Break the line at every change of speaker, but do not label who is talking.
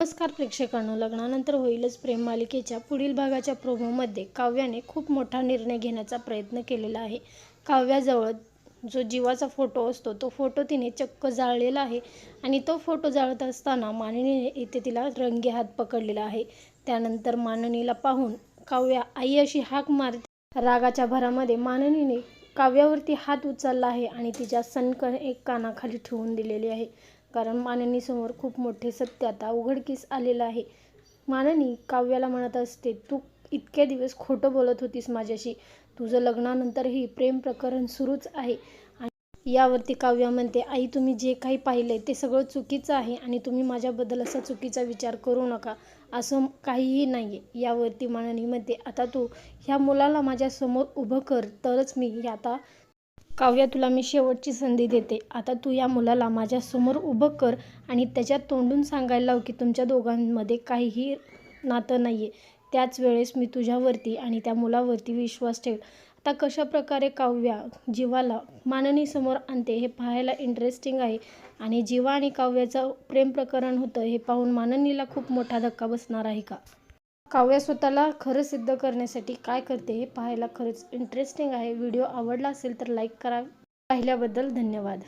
नमस्कार प्रेक्षकांनो लग्नानंतर होईलच प्रेम मालिकेच्या पुढील भागाच्या प्रोमोमध्ये काव्याने खूप मोठा निर्णय घेण्याचा प्रयत्न केलेला आहे. काव्याजवळ जो जीवाचा फोटो असतो तो फोटो तिने चक्क जाळलेला आहे आणि तो फोटो जाळत असताना माननीने इथे तिला रंगे हात पकडलेला आहे. त्यानंतर माननीला पाहून काव्या आई अशी हाक मारते. रागाच्या भरामध्ये माननीने काव्यावरती हात उचलला आहे आणि तिच्या सनकण एक कानाखाली ठेवून दिलेली आहे. कारण माननीसमोर खूप मोठे सत्य आता उघडकीस आलेलं आहे. माननी काव्याला म्हणत असते तू इतके दिवस खोटं बोलत होतीस माझ्याशी. तुझं लग्नानंतरही प्रेम प्रकरण सुरूच आहे. आणि यावरती काव्या म्हणते आई तुम्ही जे काही पाहिलंय ते सगळं चुकीचं आहे आणि तुम्ही माझ्याबद्दल असा चुकीचा विचार करू नका. असं काहीही नाही आहे यावरती माननी म्हणते आता तू ह्या मुलाला माझ्यासमोर उभं कर तरच मी आता काव्या तुला मी शेवटची संधी देते. आता तू या मुलाला माझ्यासमोर उभं कर आणि त्याच्यात तोंडून सांगायला लाव की तुमच्या दोघांमध्ये काहीही नातं नाही आहे त्याच वेळेस मी तुझ्यावरती आणि त्या मुलावरती विश्वास ठेव आता कशा प्रकारे काव्या जीवाला माननीसमोर आणते हे पाहायला इंटरेस्टिंग आहे. आणि जीवा आणि काव्याचं प्रेम प्रकरण होतं हे पाहून माननीला खूप मोठा धक्का बसणार आहे का? काव्या स्वतःला खरं सिद्ध करण्यासाठी काय करते हे पाहायला खरंच इंटरेस्टिंग आहे. व्हिडिओ आवडला असेल तर लाईक करा. पाहिल्याबद्दल धन्यवाद.